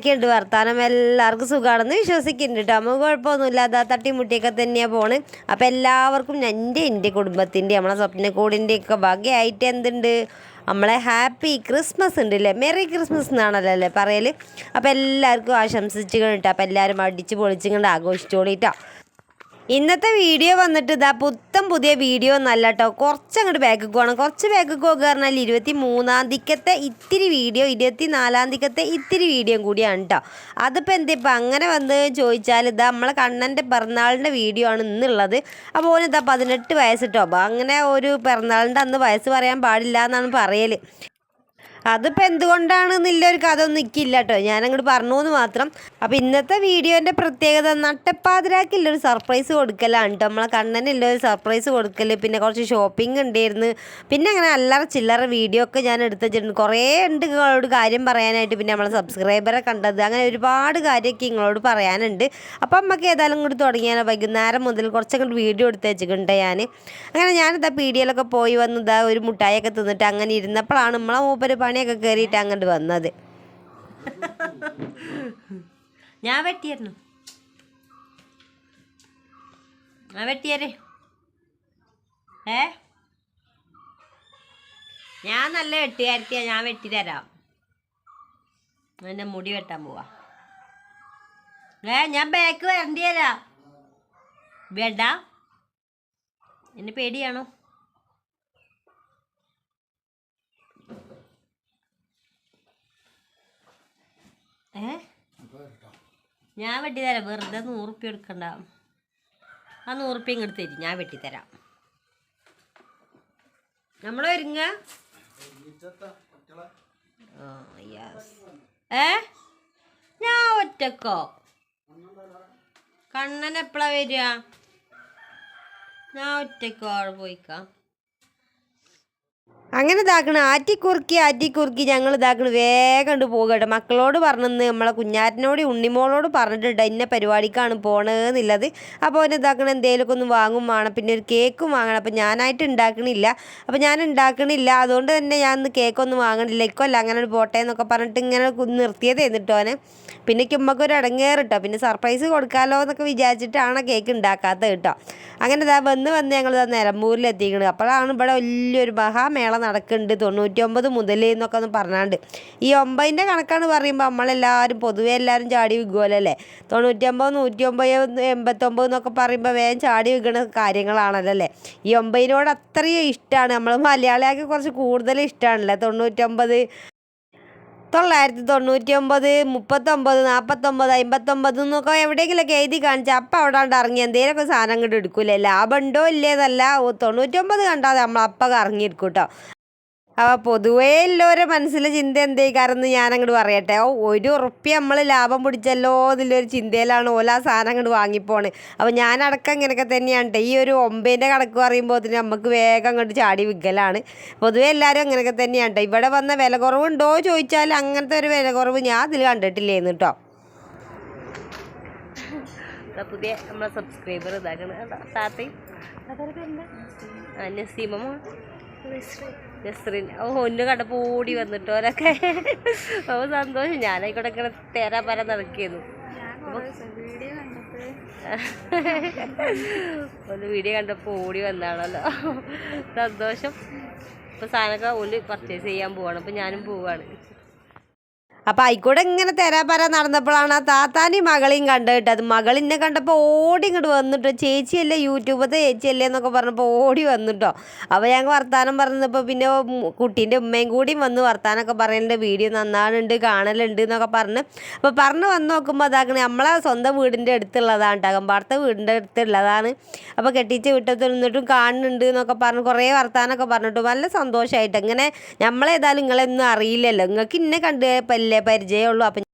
എന്തൊക്കെയുണ്ട് വർത്താനം എല്ലാവർക്കും സുഖമാണെന്ന് വിശ്വസിക്കുന്നുണ്ട് കേട്ടോ നമുക്ക് കുഴപ്പമൊന്നുമില്ല. അതാ തട്ടിമുട്ടിയൊക്കെ തന്നെയാണ് പോണ്. അപ്പോൾ എല്ലാവർക്കും എന്റെ എന്റെ കുടുംബത്തിന്റെ നമ്മളെ സ്വപ്നക്കൂടിന്റെ ഒക്കെ ഭാഗ്യമായിട്ട് എന്തുണ്ട്? നമ്മളെ ഹാപ്പി ക്രിസ്മസ് ഉണ്ട് അല്ലേ മെറി ക്രിസ്മസ് എന്നാണല്ലോ അല്ലേ പറയൽ അപ്പോൾ എല്ലാവർക്കും ആശംസിച്ച് കേട്ടോ അപ്പോൾ എല്ലാവരും അടിച്ച് പൊളിച്ചുകൊണ്ട് ആഘോഷിച്ചോളിട്ടോ ഇന്നത്തെ വീഡിയോ വന്നിട്ട് ഇതാ പുത്തം പുതിയ വീഡിയോ ഒന്നല്ല കേട്ടോ കുറച്ച് അങ്ങോട്ട് ബാക്ക് പോകണം കുറച്ച് ബാക്ക് പോകുക പറഞ്ഞാൽ ഇരുപത്തി മൂന്നാം തീയതിക്കത്തെ ഇത്തിരി വീഡിയോ ഇരുപത്തി നാലാം തീയതിക്കത്തെ ഇത്തിരി വീഡിയോ കൂടിയാണ് കേട്ടോ അതിപ്പോൾ എന്താ ഇപ്പം അങ്ങനെ വന്ന് ചോദിച്ചാൽ ഇതാ നമ്മളെ കണ്ണന്റെ പിറന്നാളിന്റെ വീഡിയോ ആണ് ഇന്നുള്ളത്. അപ്പോൾ ഓനിതാ പതിനെട്ട് വയസ്സ് കേട്ടോ അപ്പോൾ അങ്ങനെ ഒരു പിറന്നാളിന്റെ അന്ന് വയസ്സ് പറയാൻ പാടില്ല എന്നാണ് പറയൽ അതിപ്പോൾ എന്തുകൊണ്ടാണെന്നില്ല ഒരു കഥ ഒന്നും നിൽക്കില്ല കേട്ടോ. ഞാനങ്ങോട്ട് പറഞ്ഞു എന്ന് മാത്രം. അപ്പോൾ ഇന്നത്തെ വീഡിയോന്റെ പ്രത്യേകത നട്ടപ്പാതിരാക്കില്ല ഒരു സർപ്രൈസ് കൊടുക്കലാണ് കേട്ടോ നമ്മളെ കണ്ണനില്ല ഒരു സർപ്രൈസ് കൊടുക്കൽ പിന്നെ കുറച്ച് ഷോപ്പിംഗ് ഉണ്ടായിരുന്നു. പിന്നെ അങ്ങനെ അല്ലറ ചില്ലറ വീഡിയോ ഒക്കെ ഞാൻ എടുത്ത് വെച്ചിട്ടുണ്ട്. കുറേ ഉണ്ട് നിങ്ങളോട് കാര്യം പറയാനായിട്ട്. പിന്നെ നമ്മളെ സബ്സ്ക്രൈബറെ കണ്ടത്. അങ്ങനെ ഒരുപാട് കാര്യമൊക്കെ നിങ്ങളോട് പറയാനുണ്ട്. അപ്പം നമുക്ക് ഏതായാലും ഇങ്ങോട്ട് തുടങ്ങിയാലോ. വൈകുന്നേരം മുതൽ കുറച്ചങ്ങോട്ട് വീഡിയോ എടുത്ത് വെച്ചിട്ടുണ്ട് ഞാൻ അങ്ങനെ ഞാനിതാ പീഡിയയിലൊക്കെ പോയി വന്നതാ ഒരു മുട്ടായൊക്കെ തിന്നിട്ട് അങ്ങനെ ഇരുന്നപ്പോഴാണ് നമ്മളെ മൂപ്പര് പണിയൊക്കെ കയറിയിട്ട് അങ്ങോട്ട് വന്നത്. ഞാൻ വെട്ടിയായിരുന്നു. ഞാൻ വെട്ടിയാരേ. ഏ? ഞാൻ നല്ല വെട്ടുകാരത്തിയാ ഞാൻ വെട്ടി തരാം. എന്റെ മുടി വെട്ടാൻ പോവാ. ഏ ഞാൻ ബാക്ക് വരണ്ടി തരാം വേണ്ട. എന്നെ പേടിയാണോ? ഞാൻ വെട്ടിത്തരാം. വെറുതെ നൂറുപ്യ എടുക്കണ്ട. ആ നൂറുപ്യ ഇങ്ങോട്ട് തരും. ഞാൻ വെട്ടിത്തരാം. നമ്മൾ ഒരുങ്ങ. ഏ? ഞാൻ ഒറ്റക്കോ? കണ്ണൻ എപ്പോഴാ വരിക? ഞാൻ ഒറ്റക്കോ? അവിടെ പോയിക്കാം. അങ്ങനെ ഇതാക്കണ. ആറ്റിക്കുറുക്കി ആറ്റിക്കുറുക്കി ഞങ്ങൾ ഇതാക്കണ. വേഗം കൊണ്ട് പോകട്ടെ മക്കളോട് പറഞ്ഞെന്ന് നമ്മളെ കുഞ്ഞാറ്റിനോട് ഉണ്ണിമോളോട് പറഞ്ഞിട്ടുണ്ട് ഇന്ന പരിപാടിക്കാണ് പോണതെന്നുള്ളത് അപ്പോൾ അവൻ ഇതാക്കണ എന്തെങ്കിലുമൊക്കെ ഒന്ന് വാങ്ങും വേണം. പിന്നെ ഒരു കേക്കും വാങ്ങണം. അപ്പോൾ ഞാനായിട്ട് ഉണ്ടാക്കണില്ല അപ്പോൾ ഞാൻ ഉണ്ടാക്കണില്ല അതുകൊണ്ട് തന്നെ ഞാൻ ഇന്ന് കേക്കൊന്നും വാങ്ങണില്ല. ഇക്കൊല്ല അങ്ങനെ ഒരു പോട്ടെ എന്നൊക്കെ പറഞ്ഞിട്ട് ഇങ്ങനെ നിർത്തിയത് എന്നിട്ടോ അവനെ പിന്നെ ഉമ്മക്ക് ഒരു പിന്നെ സർപ്രൈസ് കൊടുക്കാമല്ലോ എന്നൊക്കെ വിചാരിച്ചിട്ടാണ് കേക്ക് ഉണ്ടാക്കാത്തത് കേട്ടോ. അങ്ങനെ ഇതാ വന്ന് വന്ന് ഞങ്ങൾ ഇതാ നിലമ്പൂരിൽ എത്തിക്കണത് അപ്പോഴാണ് ഇവിടെ വലിയൊരു മഹാമേള നടക്കുന്നുണ്ട്. തൊണ്ണൂറ്റി ഒമ്പത് മുതൽ എന്നൊക്കെ ഒന്ന് പറഞ്ഞാണ്ട്. ഈ ഒമ്പതിന്റെ കണക്കാണ് പറയുമ്പോൾ നമ്മളെല്ലാവരും പൊതുവേ എല്ലാവരും ചാടി വിൽക്കുമല്ലേ തൊണ്ണൂറ്റി ഒമ്പത് നൂറ്റി ഒമ്പത് എൺപത്തൊമ്പത് എന്നൊക്കെ പറയുമ്പോൾ വേഗം ചാടി വിൽക്കുന്ന കാര്യങ്ങളാണല്ലോ അല്ലേ ഈ ഒമ്പതിനോട് അത്രയും ഇഷ്ടമാണ് നമ്മൾ മലയാളിയാക്കി കുറച്ച് കൂടുതൽ ഇഷ്ടമാണല്ലേ തൊണ്ണൂറ്റൊമ്പത് തൊള്ളായിരത്തി തൊണ്ണൂറ്റി ഒമ്പത് മുപ്പത്തൊമ്പത് നാൽപ്പത്തൊമ്പത് അമ്പത്തൊമ്പത് എന്നൊക്കെ എവിടെയെങ്കിലുമൊക്കെ എഴുതി കാണിച്ചാൽ അപ്പം അവിടെ ഇറങ്ങി. എന്തെങ്കിലുമൊക്കെ സാധനം അങ്ങോട്ട് എടുക്കൂലേ? ലാഭം ഉണ്ടോ ഇല്ലേന്നല്ല ഓ തൊണ്ണൂറ്റൊമ്പത് കണ്ടാൽ നമ്മൾ അപ്പം ഇറങ്ങിയിരിക്കും കേട്ടോ അപ്പോൾ പൊതുവേ എല്ലാവരുടെ മനസ്സിലെ ചിന്ത എന്തേക്കാരെന്ന് ഞാൻ അങ്ങോട്ട് പറയട്ടെ. ഓ ഒരു ഉറുപ്പ്യ നമ്മൾ ലാഭം പിടിച്ചല്ലോ എന്നുള്ളൊരു ചിന്തയിലാണ് ഓല ആ സാധനം അങ്ങോട്ട് വാങ്ങിപ്പോണ്. അപ്പോൾ ഞാനടക്കം ഇങ്ങനെയൊക്കെ തന്നെയാണ് ഈ ഒരു ഒമ്പതിന്റെ കണക്ക് പറയുമ്പോൾ നമുക്ക് വേഗം അങ്ങോട്ട് ചാടി വിൽക്കലാണ് പൊതുവേ എല്ലാവരും അങ്ങനെയൊക്കെ തന്നെയാണ് ഇവിടെ വന്ന വില കുറവുണ്ടോ ചോദിച്ചാൽ അങ്ങനത്തെ ഒരു വില കുറവ് ഞാൻ അതിൽ കണ്ടിട്ടില്ലേന്ന് കേട്ടോ പുതിയ നമ്മളെ സബ്സ്ക്രൈബർ ഇതാക്കണ. താത്തയും. നസീമോ. നസ്രീൻ ഓ ഒന്ന് കണ്ടപ്പോൾ ഓടി വന്നിട്ടോ അവരൊക്കെ ഓ സന്തോഷം. ഞാനായിക്കോട്ടെ ഇങ്ങനെ തേരാ പര നടക്കിയിരുന്നു ഒന്ന് വീഡിയോ കണ്ടപ്പോൾ ഓടി വന്നാണല്ലോ. സന്തോഷം. ഇപ്പോൾ സാധനമൊക്കെ ഓൽ പർച്ചേസ് ചെയ്യാൻ പോവാണ്. അപ്പോൾ ഞാനും പോവാണ്. അപ്പം ആയിക്കൂടെ ഇങ്ങനെ തെരാപ്പര നടന്നപ്പോഴാണ് ആ താത്താനെയും മകളെയും കണ്ടിട്ട് അത് മകളിനെ കണ്ടപ്പോൾ ഓടി ഇങ്ങോട്ട് വന്നിട്ടോ. ചേച്ചിയല്ലേ യൂട്യൂബത്തെ ചേച്ചിയല്ലേ എന്നൊക്കെ പറഞ്ഞപ്പോൾ ഓടി വന്നിട്ടോ. അപ്പോൾ ഞങ്ങൾ വർത്താനം പറഞ്ഞപ്പോൾ പിന്നെ കുട്ടീന്റെ ഉമ്മയും കൂടിയും വന്ന് വർത്താനമൊക്കെ പറയുന്നുണ്ട് വീഡിയോ നന്നാണുണ്ട് കാണലുണ്ട് എന്നൊക്കെ പറഞ്ഞ്. അപ്പോൾ പറഞ്ഞ് വന്ന് നോക്കുമ്പോൾ അതാക്കണേ നമ്മളെ സ്വന്തം വീടിന്റെ അടുത്തുള്ളതാണ് അകമ്പാടത്തെ വീടിന്റെ അടുത്തുള്ളതാണ്. അപ്പോൾ കെട്ടിച്ച് വിട്ടത്തിൽ നിന്നിട്ടും കാണുന്നുണ്ട് എന്നൊക്കെ പറഞ്ഞ് കുറേ വർത്താനമൊക്കെ പറഞ്ഞിട്ടും. നല്ല സന്തോഷമായിട്ട് ഇങ്ങനെ നമ്മളേതായാലും നിങ്ങളെയൊന്നും അറിയില്ലല്ലോ. നിങ്ങൾക്ക് ഇന്നെ കണ്ട് പല്ലേ പരിചയമുള്ളൂ. അപ്പം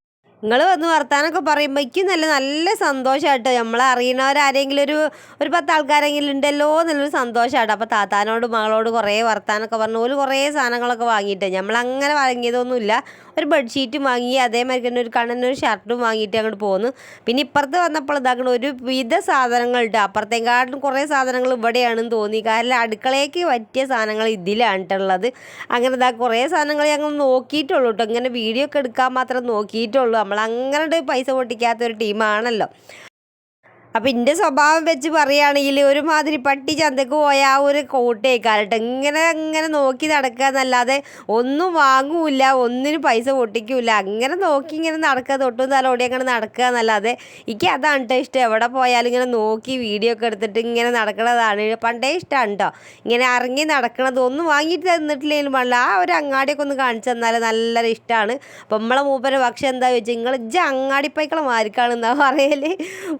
നിങ്ങൾ വന്ന് വർത്താനൊക്കെ പറയുമ്പോൾ എനിക്ക് നല്ല നല്ല സന്തോഷമായിട്ട് നമ്മളെ അറിയണവരാരെങ്കിലും ഒരു ഒരു പത്ത് ആൾക്കാരെങ്കിലും ഉണ്ടല്ലോ എന്നുള്ളൊരു സന്തോഷമായിട്ട് അപ്പോൾ താത്താനോട് മകളോട് കുറേ വർത്താനൊക്കെ പറഞ്ഞു ഓൽ കുറേ സാധനങ്ങളൊക്കെ വാങ്ങിയിട്ട് നമ്മളങ്ങനെ വാങ്ങിയതൊന്നുമില്ല ഒരു ബെഡ്ഷീറ്റും വാങ്ങി അതേമാതിരി തന്നെ ഒരു കണ്ണനൊരു ഷർട്ടും വാങ്ങിയിട്ട് അങ്ങോട്ട് പോന്നു. പിന്നെ ഇപ്പുറത്ത് വന്നപ്പോൾ ഇതാക്കണം ഒരു വിധ സാധനങ്ങളുണ്ട് അപ്പുറത്തേക്കാട്ടിലും കുറേ സാധനങ്ങൾ ഇവിടെയാണെന്ന് തോന്നി. കാരണം അടുക്കളയ്ക്ക് പറ്റിയ സാധനങ്ങൾ ഇതിലാണ് ട്ടോ ഉള്ളത്. അങ്ങനെ ഇതാ കുറേ സാധനങ്ങൾ ഞങ്ങൾ നോക്കിയിട്ടുള്ളൂ കേട്ടോ. ഇങ്ങനെ വീഡിയോ ഒക്കെ എടുക്കാൻ മാത്രം നോക്കിയിട്ടുള്ളൂ. നമ്മൾ അങ്ങനെ പൈസ പൊട്ടിക്കാത്ത ഒരു ടീമാണല്ലോ. അപ്പം എന്റെ സ്വഭാവം വെച്ച് പറയുകയാണെങ്കിൽ ഒരുമാതിരി പട്ടി ചന്തക്ക് പോയ ആ ഒരു കോട്ടേക്കാലട്ടെ ഇങ്ങനെ അങ്ങനെ നോക്കി നടക്കുക എന്നല്ലാതെ ഒന്നും വാങ്ങൂല ഒന്നിനും പൈസ പൊട്ടിക്കൂല അങ്ങനെ നോക്കി ഇങ്ങനെ നടക്കുക തൊട്ടും തലോടി അങ്ങനെ നടക്കുക എന്നല്ലാതെ എനിക്ക് അതാണ് കേട്ടോ ഇഷ്ടം. എവിടെ പോയാലും ഇങ്ങനെ നോക്കി വീഡിയോ ഒക്കെ എടുത്തിട്ട് ഇങ്ങനെ നടക്കണതാണ് പണ്ടേ ഇഷ്ടമാണ് കേട്ടോ ഇങ്ങനെ ഇറങ്ങി നടക്കണത് ഒന്നും വാങ്ങിയിട്ട് തന്നിട്ടില്ലെങ്കിലും പാടില്ല ആ ഒരു അങ്ങാടിയൊക്കെ ഒന്ന് കാണിച്ചു തന്നാൽ നല്ല ഇഷ്ടമാണ് അപ്പം നമ്മളെ മൂപ്പരെ പക്ഷെ എന്താ വെച്ചാൽ നിങ്ങൾ ഇജ്ജ അങ്ങാടി പൈക്കളെ മാരിക്കാണെന്നാ പറയൽ.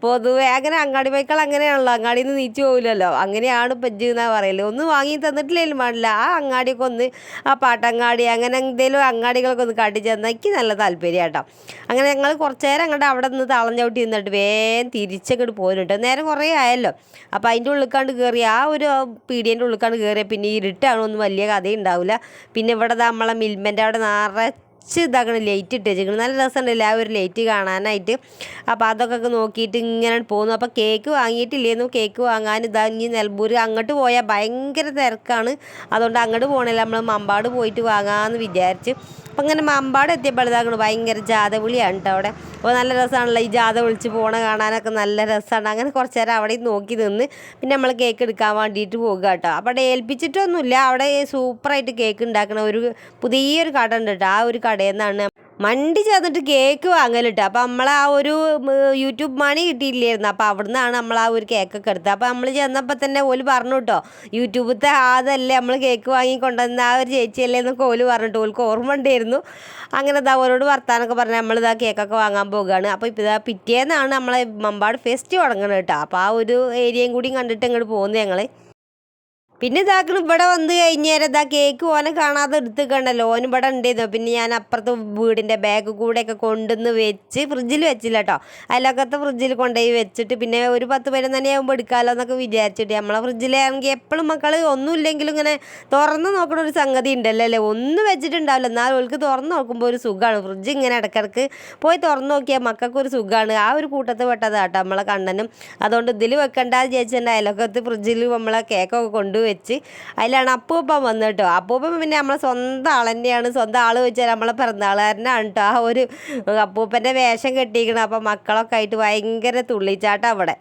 പൊതുവെ അങ്ങനെ അങ്ങാടി പൈക്കൾ അങ്ങനെയാണല്ലോ. അങ്ങാടിയിൽ നിന്ന് നീച്ചു പോകില്ലല്ലോ അങ്ങനെയാണ് പെജ് എന്നാ പറയൽ. ഒന്നും വാങ്ങി തന്നിട്ടില്ലെങ്കിലും പാടില്ല. ആ അങ്ങാടിയൊക്കെ ഒന്ന് ആ പാട്ടങ്ങാടി അങ്ങനെ എന്തെങ്കിലും അങ്ങാടികളൊക്കെ ഒന്ന് കാട്ടിച്ച് തന്നാൽ എനിക്ക് നല്ല താല്പര്യം കേട്ടോ അങ്ങനെ ഞങ്ങൾ കുറച്ച് നേരം അങ്ങോട്ട് അവിടെ നിന്ന് താളം ചവിട്ടി നിന്നിട്ട് വേഗം തിരിച്ചങ്ങോട്ട് പോരുന്നുണ്ട് നേരം കുറേ ആയല്ലോ. അപ്പോൾ അതിന്റെ ഉള്ളിക്കാണ്ട് കയറി ആ ഒരു പീടിയന്റെ ഉള്ളിക്കാണ്ട് കയറിയ പിന്നെ ഇരുട്ടാണ് ഒന്നും വലിയ കഥയുണ്ടാവില്ല പിന്നെ ഇവിടെ നമ്മളെ മിൽമന്റെ അവിടെ നിറച്ച് ഇതാക്കണം ലൈറ്റ് ഇട്ട് വെച്ചിരിക്കണം. നല്ല രസമുണ്ടല്ലേ ആ ഒരു ലൈറ്റ് കാണാനായിട്ട്. അപ്പോൾ അതൊക്കെ നോക്കിയിട്ട് ഇങ്ങനെ പോകുന്നു. അപ്പോൾ കേക്ക് വാങ്ങിയിട്ടില്ലേന്നു? കേക്ക് വാങ്ങാൻ ഇതാ ഇനി നെൽബൂർ അങ്ങോട്ട് പോയാൽ ഭയങ്കര തിരക്കാണ്. അതുകൊണ്ട് അങ്ങോട്ട് പോകണില്ല. നമ്മൾ മമ്പാട് പോയിട്ട് വാങ്ങാമെന്ന് വിചാരിച്ച് അപ്പം അങ്ങനെ മമ്പാട് എത്തിയപ്പോൾ ഭയങ്കര ജാഥ വിളിയാണ് കേട്ടോ അവിടെ. അപ്പോൾ നല്ല രസമാണല്ലോ ഈ ജാഥ വിളിച്ച് പോണ കാണാനൊക്കെ നല്ല രസമാണ്. അങ്ങനെ കുറച്ച് നേരം അവിടെ നോക്കി നിന്ന് പിന്നെ നമ്മൾ കേക്ക് എടുക്കാൻ വേണ്ടിയിട്ട് പോകുക കേട്ടോ അപ്പോൾ അവിടെ ഏൽപ്പിച്ചിട്ടൊന്നുമില്ല. അവിടെ സൂപ്പറായിട്ട് കേക്ക് ഉണ്ടാക്കണ ഒരു പുതിയൊരു കട ഉണ്ട് കേട്ടോ ആ ഒരു കടയിൽ നിന്നാണ് മണ്ടി ചെന്നിട്ട് കേക്ക് വാങ്ങലിട്ട്. അപ്പോൾ നമ്മൾ ആ ഒരു യൂട്യൂബ് മണി കിട്ടിയില്ലായിരുന്നു. അപ്പോൾ അവിടെ നിന്നാണ് നമ്മൾ ആ ഒരു കേക്കൊക്കെ എടുത്തത്. അപ്പോൾ നമ്മൾ ചെന്നപ്പോൾ തന്നെ ഓൽ പറഞ്ഞു കേട്ടോ യൂട്യൂബത്തെ അതല്ലേ നമ്മൾ കേക്ക് വാങ്ങി കൊണ്ടുവന്ന ആ ഒരു ചേച്ചിയല്ലേ എന്നൊക്കെ ഓൽ പറഞ്ഞിട്ട് ഓൾക്ക് ഓർമ്മ ഉണ്ടായിരുന്നു. അങ്ങനെ ഇതാ ഓരോട് വർത്താനൊക്കെ പറഞ്ഞാൽ നമ്മളിതാ കേക്കൊക്കെ വാങ്ങാൻ പോകുകയാണ് അപ്പോൾ ഇപ്പോൾ ഇതാ പിറ്റേന്നാണ് നമ്മളെ മമ്പാട് ഫെസ്റ്റ് തുടങ്ങുന്നത് കേട്ടോ അപ്പോൾ ആ ഒരു ഏരിയയും കൂടി കണ്ടിട്ട് ഇങ്ങോട്ട് പോകുന്നത് ഞങ്ങൾ പിന്നെ ഇതാക്കണം ഇവിടെ വന്ന് കഴിഞ്ഞേരം ഇതാ കേക്ക് ഓനെ കാണാതെ എടുത്തുക്കണ്ടല്ലോ. ഓൻ ഇവിടെ ഉണ്ടായിരുന്നു പിന്നെ ഞാൻ അപ്പുറത്ത് വീടിന്റെ ബാഗ് കൂടെയൊക്കെ കൊണ്ടുവന്ന് വെച്ച് ഫ്രിഡ്ജിൽ വെച്ചില്ല കേട്ടോ അതിലൊക്കത്തെ ഫ്രിഡ്ജിൽ കൊണ്ടുപോയി വെച്ചിട്ട് പിന്നെ ഒരു പത്ത് പതിനൊന്നണി ആകുമ്പോൾ എടുക്കാമല്ലോ എന്നൊക്കെ വിചാരിച്ചിട്ട് നമ്മളെ ഫ്രിഡ്ജിലാണെങ്കിൽ എപ്പോഴും മക്കൾ ഒന്നുമില്ലെങ്കിലും ഇങ്ങനെ തുറന്ന് നോക്കണ ഒരു സംഗതി ഉണ്ടല്ലോ അല്ലേ? ഒന്നും വെച്ചിട്ടുണ്ടാവില്ല. എന്നാൽ ഓൾക്ക് തുറന്ന് നോക്കുമ്പോൾ ഒരു സുഖമാണ്. ഫ്രിഡ്ജ് ഇങ്ങനെ ഇടക്കിടക്ക് പോയി തുറന്ന് നോക്കിയാൽ മക്കൾക്ക് ഒരു സുഖമാണ്. ആ ഒരു കൂട്ടത്ത് പെട്ടതാട്ടോ നമ്മളെ കണ്ണനും. അതുകൊണ്ട് ഇതിൽ വെക്കണ്ട ചേച്ചിന്റെ അയലൊക്കത്ത് ഫ്രിഡ്ജിൽ നമ്മളെ കേക്കൊക്കെ കൊണ്ടുവച്ച് അതിലാണ് അപ്പൂപ്പൻ വന്നത് കേട്ടോ. അപ്പൂപ്പൻ പിന്നെ നമ്മളെ സ്വന്തം ആൾ തന്നെയാണ്. സ്വന്തം ആൾ വെച്ചാൽ നമ്മളെ പിറന്നാളുകാരനാണ് കേട്ടോ. ആ ഒരു അപ്പൂപ്പന്റെ വേഷം കെട്ടിയിരിക്കണം അപ്പം മക്കളൊക്കെ ആയിട്ട് ഭയങ്കര തുള്ളിച്ചാട്ടം അവിടെ.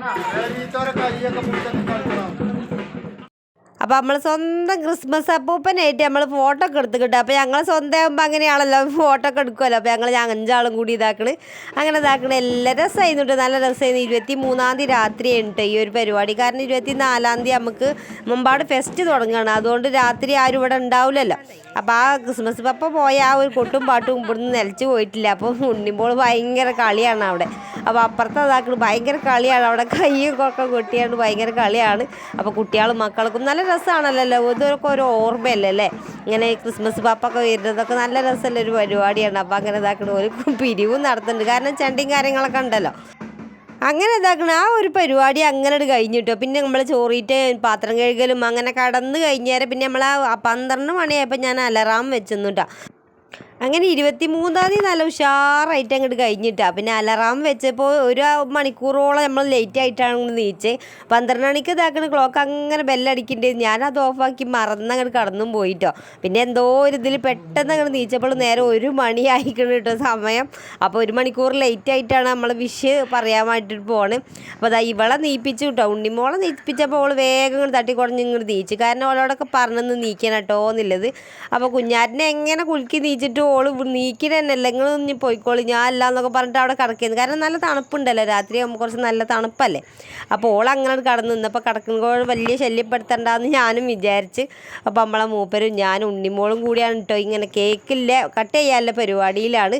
ના એ તો રે કાઈ એક પૂછતા કાઢો അപ്പോൾ നമ്മൾ സ്വന്തം ക്രിസ്മസ് അപ്പൂപ്പനായിട്ട് നമ്മൾ ഫോട്ടോ ഒക്കെ എടുത്ത് കിട്ടും. അപ്പോൾ ഞങ്ങൾ സ്വന്തം ആകുമ്പോൾ അങ്ങനെയാണല്ലോ ഫോട്ടോ ഒക്കെ എടുക്കുമല്ലോ അപ്പോൾ ഞങ്ങൾ അഞ്ചാളും കൂടി ഇതാക്കണ്. അങ്ങനെ ഇതാക്കണ. എല്ലാ രസമായിരുന്നു കേട്ടോ നല്ല രസമായിരുന്നു ഇരുപത്തി മൂന്നാം തീയതി രാത്രി ഉണ്ട് ഈ ഒരു പരിപാടി. കാരണം ഇരുപത്തി നാലാം തീയതി നമുക്ക് മുമ്പാട് ഫെസ്റ്റ് തുടങ്ങുകയാണ് അതുകൊണ്ട് രാത്രി ആരും ഇവിടെ ഉണ്ടാവില്ലല്ലോ. അപ്പോൾ ആ ക്രിസ്മസ് പപ്പ പോയ ആ ഒരു കൊട്ടും പാട്ടും ഇവിടുന്ന് നിലച്ച് പോയിട്ടില്ല. അപ്പോൾ ഉണ്ണിമ്പോൾ ഭയങ്കര കളിയാണ് അവിടെ. അപ്പോൾ അപ്പുറത്തെ അതാക്കൾ ഭയങ്കര കളിയാണ്. അവിടെ കയ്യൊക്കെ ഒക്കെ കൊട്ടിയാണ് ഭയങ്കര കളിയാണ്. അപ്പോൾ കുട്ടികളും മക്കൾക്കും നല്ല രസമാണല്ലോ ഇതൊക്കെ ഒരു ഓർമ്മയല്ലേ അല്ലേ ഇങ്ങനെ ക്രിസ്മസ് പാപ്പൊക്കെ വരുന്നതൊക്കെ നല്ല രസമുള്ള ഒരു പരിപാടിയാണ്. അപ്പോൾ അങ്ങനെ ഇതാക്കണ ഒരു പിരിവും നടത്തുന്നുണ്ട്. കാരണം ചണ്ടിയും കാര്യങ്ങളൊക്കെ ഉണ്ടല്ലോ. അങ്ങനെ ഇതാക്കണം ആ ഒരു പരിപാടി അങ്ങനെ കഴിഞ്ഞു കഴിഞ്ഞിട്ടോ. പിന്നെ നമ്മൾ ചോറിയിട്ട് പാത്രം കഴുകലും അങ്ങനെ കടന്ന് കഴിഞ്ഞേരം പിന്നെ നമ്മൾ ആ പന്ത്രണ്ട് മണിയായപ്പോൾ ഞാൻ അലറാം വെച്ചെന്നു കേട്ടോ അങ്ങനെ ഇരുപത്തി മൂന്നാം തീയതി നല്ല ഉഷാറായിട്ട് അങ്ങോട്ട് കഴിഞ്ഞിട്ടാണ് പിന്നെ അലറാം വെച്ചപ്പോൾ ഒരു മണിക്കൂറോളം നമ്മൾ ലേറ്റ് ആയിട്ടാണ് നീച്ചേ. പന്ത്രണ്ട് മണിക്ക് ഇതാക്കണ ക്ലോക്ക് അങ്ങനെ ബെല്ലടിക്കണ്ടേ ഞാനത് ഓഫാക്കി മറന്ന് അങ്ങോട്ട് കടന്നും പോയിട്ടോ. പിന്നെ എന്തോ ഒരു ഇതിൽ പെട്ടെന്ന് അങ്ങോട്ട് നീച്ചപ്പോൾ നേരെ ഒരു മണി ആയിക്കണം കേട്ടോ സമയം. അപ്പോൾ ഒരു മണിക്കൂർ ലേറ്റ് ആയിട്ടാണ് നമ്മൾ വിഷ് പറയാൻ വേണ്ടിയിട്ട് പോണ്. അപ്പോൾ അതാ ഇവളെ നീപ്പിച്ചു കേട്ടോ ഉണ്ണിമോളെ നീപ്പിച്ചപ്പോൾ അവൾ വേഗം തട്ടിക്കുടഞ്ഞ് ഇങ്ങോട്ട് നീച്ചു. കാരണം അവളോടൊക്കെ പറഞ്ഞൊന്ന് നീക്കണം കേട്ടോ എന്നുള്ളത് അപ്പോൾ കുഞ്ഞാറ്റിനെ എങ്ങനെ കുലുക്കി നീച്ചിട്ട് ഓൾ നീക്കി തന്നെയല്ല നിങ്ങൾ ഇനി പോയിക്കോളി. ഞാൻ അല്ല എന്നൊക്കെ പറഞ്ഞിട്ട് അവിടെ കിടക്കുന്നത് കാരണം നല്ല തണുപ്പുണ്ടല്ലോ. രാത്രി കുറച്ച് നല്ല തണുപ്പല്ലേ? അപ്പോൾ ഓൾ അങ്ങനെ കടന്നു നിന്നപ്പോൾ കിടക്കുമ്പോൾ വലിയ ശല്യപ്പെടുത്തണ്ടെന്ന് ഞാനും വിചാരിച്ച്. അപ്പോൾ നമ്മളെ മൂപ്പരും ഞാനും ഉണ്ണിമോളും കൂടിയാണ് കേട്ടോ ഇങ്ങനെ കേക്കില്ല കട്ട് ചെയ്യാനുള്ള പരിപാടിയിലാണ്.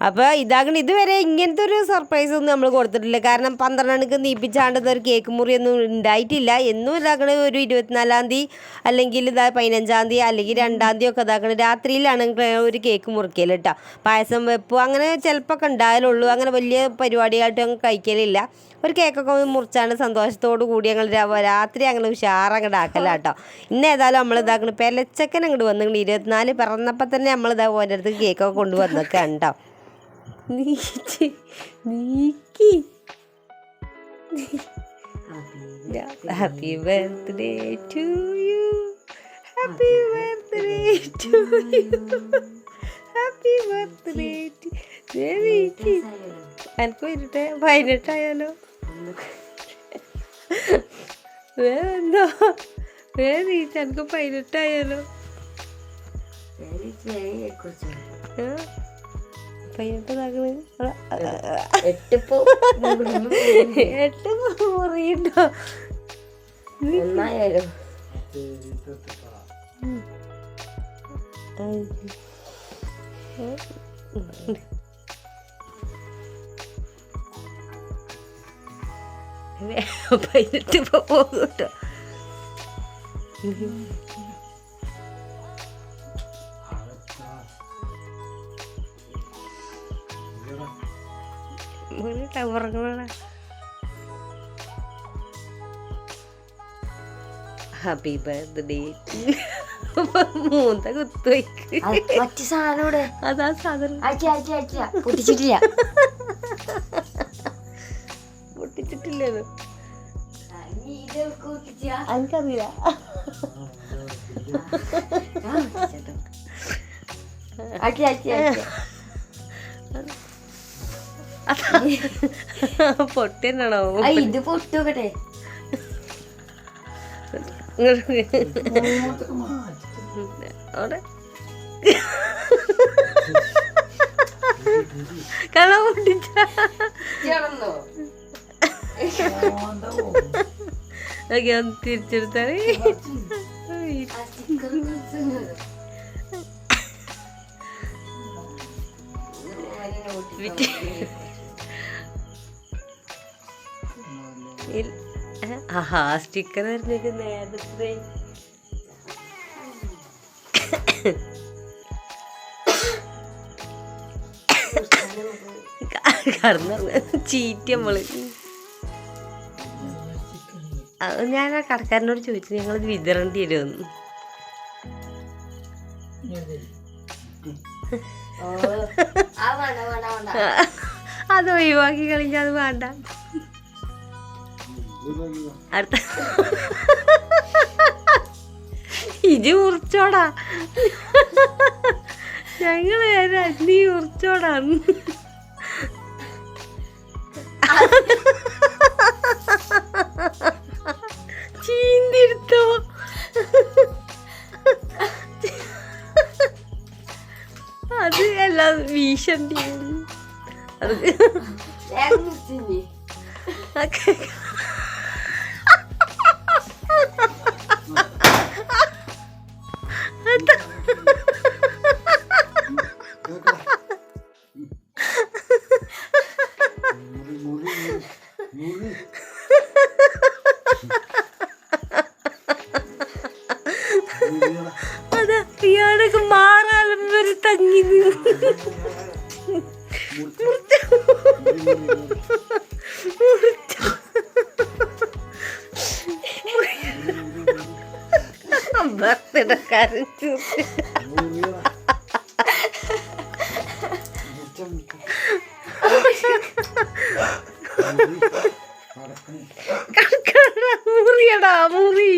അപ്പോൾ ഇതാകണം. ഇതുവരെ ഇങ്ങനത്തെ ഒരു സർപ്രൈസ് ഒന്നും നമ്മൾ കൊടുത്തിട്ടില്ല. കാരണം പന്ത്രണ്ട് മണിക്ക് നീപ്പിച്ചാണ്ടുന്ന ഒരു കേക്ക് മുറിയൊന്നും ഉണ്ടായിട്ടില്ല. എന്നും ഇതാക്കണ ഒരു ഇരുപത്തിനാലാം തീയതി അല്ലെങ്കിൽ ഇതാ പതിനഞ്ചാം തീയതി അല്ലെങ്കിൽ രണ്ടാം തീയതി ഒക്കെ ഇതാക്കണം രാത്രിയിലാണ് ഒരു കേക്ക് മുറിക്കൽ കേട്ടോ പായസം വെപ്പ് അങ്ങനെ ചിലപ്പോൾ ഒക്കെ ഉണ്ടായാലുള്ളൂ അങ്ങനെ വലിയ പരിപാടിയായിട്ട് ഞങ്ങൾ കഴിക്കലില്ല. ഒരു കേക്കൊക്കെ ഒന്ന് മുറിച്ചാണ്ട് സന്തോഷത്തോടു കൂടി ഞങ്ങൾ രാത്രി അങ്ങനെ ഉഷാറങ്ങോട്ട് ആക്കല കേട്ടോ ഇന്ന് ഏതായാലും നമ്മൾ ഇതാക്കണം പെലച്ചക്കൻ അങ്ങോട്ട് വന്നിട്ടുണ്ട് ഇരുപത്തിനാല് പിറന്നപ്പോൾ തന്നെ നമ്മൾ ഇതാ ഓരോരുത്തർ കേക്കൊക്കെ കൊണ്ടുവന്നൊക്കെ ഉണ്ടോ നീക്കി നീക്കി. Happy birthday to you happy birthday to you happy birthday to എനിക്ക് വരട്ടെ പതിനെട്ടായാലോ? വേറെന്തോ? വേറെ എനിക്ക് പതിനെട്ടായാലോ എട്ടിപ്പോ എട്ട് മുറിയുണ്ടോ ഒന്നായാലും പതിനെട്ട് പോകും കേട്ടോ ഉറങ്ങണ ഹാപ്പി ബർത്ത്ഡേ മൂന്ന കുത്തുവയ്ക്ക് മറ്റു സാധനം അതാ പൊട്ടിച്ചിട്ടില്ല. എനിക്കറിയില്ല. അയച്ച അയച്ച അയച്ച പൊട്ടിയെന്നാണോ? ആ, ഇത് പൊട്ടോക്കട്ടെ അവിടെ. കള പൊട്ടിച്ച. ചേർന്നോ ഓക്കെ ആ സ്റ്റിക്കർ ആഹാ സ്റ്റിക്കർ വരുന്നത് നേരത്തെ. കടന്നു ചീറ്റി നമ്മൾ. ഞാൻ ആ കടക്കാരനോട് ചോദിച്ചു ഞങ്ങളത് വിതറേണ്ടി വരുമെന്ന് അത് ഒഴിവാക്കി കളിഞ്ഞാൽ അത് വേണ്ട. അടുത്ത. ഇജ് മുറിച്ചോടാ ഞങ്ങൾ നീ മുറിച്ചോടാ ചീന്തിരുത്തോ. അത് എല്ലാം വീശണ്ടി അത് ബർത്ത്ഡേക്കാരൻ മുറിയടാ മുറി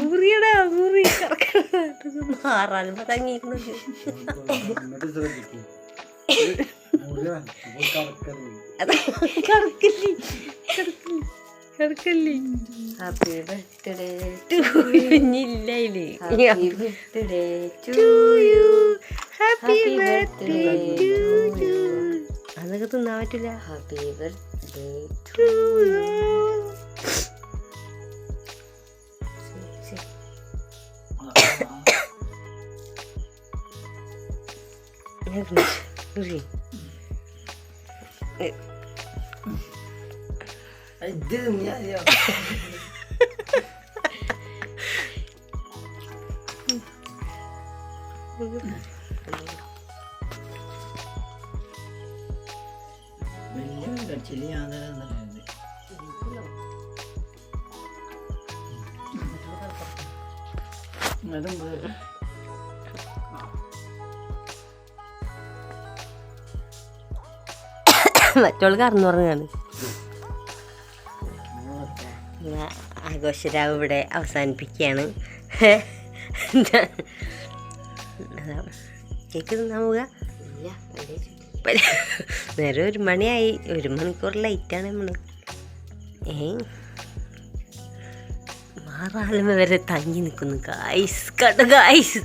മുറിയടാ മുറി മാറാനും തങ്ങിയിരിക്കുന്നത് എന്നിട്ട് കിടക്കില്ലേ? Happy birthday കുഞ്ഞില്ലേ happy birthday to you happy birthday to you അതൊക്കെ തിന്നാൻ പറ്റില്ല. ഹാപ്പി ബർത്ത്ഡേ ടു യു ഞാൻ വലിയ കറന്നു ഞാൻ തന്നെ. അതും കറന്നുറങ്ങാണ്. ആഘോഷരാവ് ഇവിടെ അവസാനിപ്പിക്കുകയാണ്. കേക്ക് എന്റെ നേരെ ഒരു മണിയായി. ഒരു മണിക്കൂർ ലൈറ്റാണ് നമ്മൾ ഏ മാറാലും വരെ തങ്ങി നിൽക്കുന്നു ഗായ്സ് കട ഗായ്സ്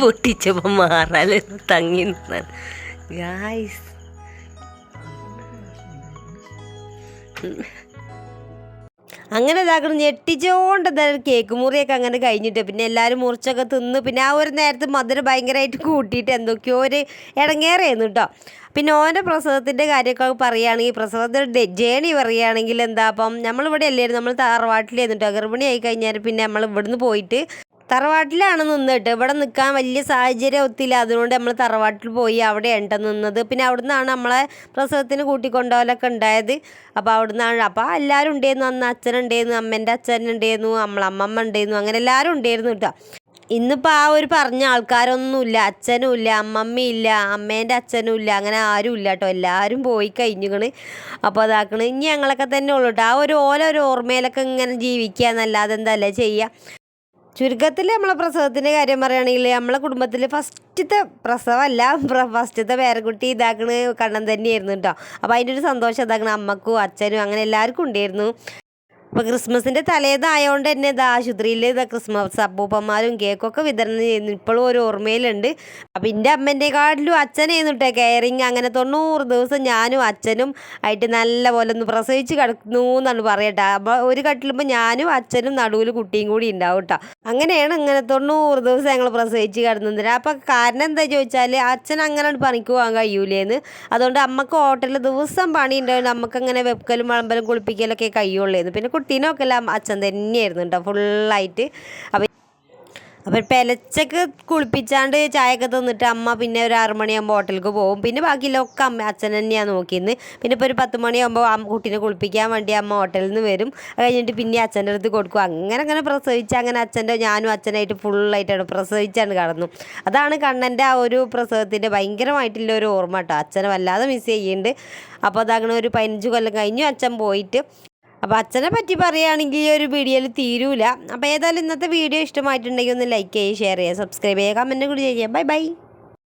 പൊട്ടിച്ചപ്പോൾ മാറാലും തങ്ങി നിന്നാണ്. ഗായ്സ് അങ്ങനെ ഇതാക്കണം ഞെട്ടിച്ചോണ്ട് എന്തായാലും കേക്ക് മുറിയൊക്കെ അങ്ങനെ കഴിഞ്ഞിട്ട് പിന്നെ എല്ലാവരും മുറിച്ചൊക്കെ തിന്ന് പിന്നെ ആ ഒരു നേരത്തെ മധുരം ഭയങ്കരമായിട്ട് കൂട്ടിയിട്ട് എന്തൊക്കെയോ ഒരു ഇടങ്ങേറായിരുന്നു കേട്ടോ പിന്നെ ഓന്റെ പ്രസവത്തിന്റെ കാര്യമൊക്കെ പറയുകയാണെങ്കിൽ പ്രസവത്തിന്റെ ജേണി പറയുകയാണെങ്കിൽ എന്താ അപ്പം നമ്മളിവിടെ അല്ലായിരുന്നു നമ്മൾ തറവാട്ടിലായിരുന്നു കേട്ടോ ഗർഭിണി ആയി കഴിഞ്ഞാൽ പിന്നെ നമ്മൾ ഇവിടുന്ന് പോയിട്ട് തറവാട്ടിലാണ് നിന്നിട്ട്. ഇവിടെ നിൽക്കാൻ വലിയ സാഹചര്യം ഒത്തില്ല. അതുകൊണ്ട് നമ്മൾ തറവാട്ടിൽ പോയി അവിടെ എണ്ട നിന്നത്. പിന്നെ അവിടുന്നാണ് നമ്മളെ പ്രസവത്തിന് കൂട്ടിക്കൊണ്ടുപോലൊക്കെ ഉണ്ടായത്. അപ്പോൾ അവിടുന്നാണ്. അപ്പോൾ എല്ലാവരും ഉണ്ടായിരുന്നു. അന്ന് അച്ഛനുണ്ടായിരുന്നു അമ്മേന്റെ അച്ഛനുണ്ടായിരുന്നു നമ്മളെ അമ്മമ്മ ഉണ്ടായിരുന്നു. അങ്ങനെ എല്ലാവരും ഉണ്ടായിരുന്നു കേട്ടോ. ഇന്നിപ്പോൾ ആ ഒരു പറഞ്ഞ ആൾക്കാരൊന്നുമില്ല അച്ഛനും ഇല്ല. അമ്മമ്മയില്ല അമ്മേന്റെ അച്ഛനും ഇല്ല. അങ്ങനെ ആരും ഇല്ല കേട്ടോ. എല്ലാവരും പോയി കഴിഞ്ഞുകണ് അപ്പോൾ അതാക്കണ്. ഇനി ഞങ്ങളൊക്കെ തന്നെ ഉള്ളൂ കേട്ടോ. ആ ഒരു ഓല ഒരു ഓർമ്മയിലൊക്കെ ഇങ്ങനെ ജീവിക്കുക എന്നല്ലാതെ എന്തല്ലേ ചെയ്യുക? ചുരുക്കത്തിൽ നമ്മളെ പ്രസവത്തിന്റെ കാര്യം പറയുകയാണെങ്കിൽ നമ്മളെ കുടുംബത്തിൽ ഫസ്റ്റത്തെ പ്രസവമല്ല ഫസ്റ്റത്തെ പേരക്കുട്ടി ഇതാക്കണ് കണ്ണൻ തന്നെയായിരുന്നു കേട്ടോ അപ്പോൾ അതിന്റെ ഒരു സന്തോഷം ഇതാക്കണ അമ്മക്കും അച്ഛനും അങ്ങനെ എല്ലാവർക്കും ഉണ്ടായിരുന്നു. അപ്പോൾ ക്രിസ്മസിന്റെ തലേതായതുകൊണ്ട് തന്നെ ഇത് ആശുപത്രിയിൽ ഇത് ക്രിസ്മസ് അപ്പൂപ്പന്മാരും കേക്കൊക്കെ വിതരണം ചെയ്യുന്നു. ഇപ്പോഴും ഒരു ഓർമ്മയിലുണ്ട്. അപ്പം എന്റെ അമ്മേന്റെക്കാട്ടിലും അച്ഛനായിരുന്നു കേട്ടോ കെയറിങ് അങ്ങനെ തൊണ്ണൂറ് ദിവസം ഞാനും അച്ഛനും ആയിട്ട് നല്ല പോലെ ഒന്ന് പ്രസവിച്ച് കിടക്കുന്നു എന്നാണ് പറയട്ടെ. അപ്പോൾ ഒരു കട്ടിലുമ്പോൾ ഞാനും അച്ഛനും നടുവിൽ കുട്ടിയും കൂടി ഉണ്ടാവും കേട്ടോ അങ്ങനെയാണ് ഇങ്ങനെ തൊണ്ണൂറ് ദിവസം ഞങ്ങൾ പ്രസവിച്ച് കിടന്നത്. അപ്പോൾ കാരണം എന്താ ചോദിച്ചാൽ അച്ഛൻ അങ്ങനെ പണിക്ക് പോകാൻ കഴിയൂലേന്ന്. അതുകൊണ്ട് അമ്മയ്ക്ക് ഹോട്ടലിൽ ദിവസം പണി ഉണ്ടായിരുന്നു നമുക്ക് അങ്ങനെ വെക്കലും വിളമ്പലും കുളിപ്പിക്കലൊക്കെ കഴിയുള്ളേന്ന്. പിന്നെ കുട്ടീനൊക്കെ എല്ലാം അച്ഛൻ തന്നെയായിരുന്നു കേട്ടോ ഫുള്ളായിട്ട് അപ്പം അപ്പോൾ പെലച്ചക്ക് കുളിപ്പിച്ചാണ്ട് ചായയൊക്കെ തന്നിട്ട് അമ്മ പിന്നെ ഒരു ആറ് മണിയാകുമ്പോൾ ഹോട്ടലിലേക്ക് പോകും. പിന്നെ ബാക്കിയുള്ളൊക്കെ അമ്മ അച്ഛൻ തന്നെയാണ് നോക്കിയിരുന്നത് പിന്നെ ഇപ്പോൾ ഒരു പത്ത് മണിയാകുമ്പോൾ ആ കുട്ടീനെ കുളിപ്പിക്കാൻ വേണ്ടി അമ്മ ഹോട്ടലിൽ നിന്ന് വരും. അത് കഴിഞ്ഞിട്ട് പിന്നെ അച്ഛന്റെ അടുത്ത് കൊടുക്കും. അങ്ങനെ അങ്ങനെ പ്രസവിച്ച് അങ്ങനെ അച്ഛന്റെ ഞാനും അച്ഛനായിട്ട് ഫുള്ളായിട്ടാണ് പ്രസവിച്ചാണ് കടന്നു. അതാണ് കണ്ണന്റെ ആ ഒരു പ്രസവത്തിന്റെ ഭയങ്കരമായിട്ടുള്ള ഒരു ഓർമ്മ കേട്ടോ. അച്ഛനെ വല്ലാതെ മിസ് ചെയ്യുന്നുണ്ട്. അപ്പോൾ അതങ്ങനെ ഒരു പതിനഞ്ച് കൊല്ലം കഴിഞ്ഞു അച്ഛൻ പോയിട്ട്. അപ്പോൾ അച്ഛനെ പറ്റി പറയുകയാണെങ്കിൽ ഈ ഒരു വീഡിയോയിൽ തീരൂല. അപ്പോൾ ഏതായാലും ഇന്നത്തെ വീഡിയോ ഇഷ്ടമായിട്ടുണ്ടെങ്കിൽ ഒന്ന് ലൈക്ക് ചെയ്യുക ഷെയർ ചെയ്യുക സബ്സ്ക്രൈബ് ചെയ്യുക കമന്റ് കൂടി ചെയ്യുക. Bye bye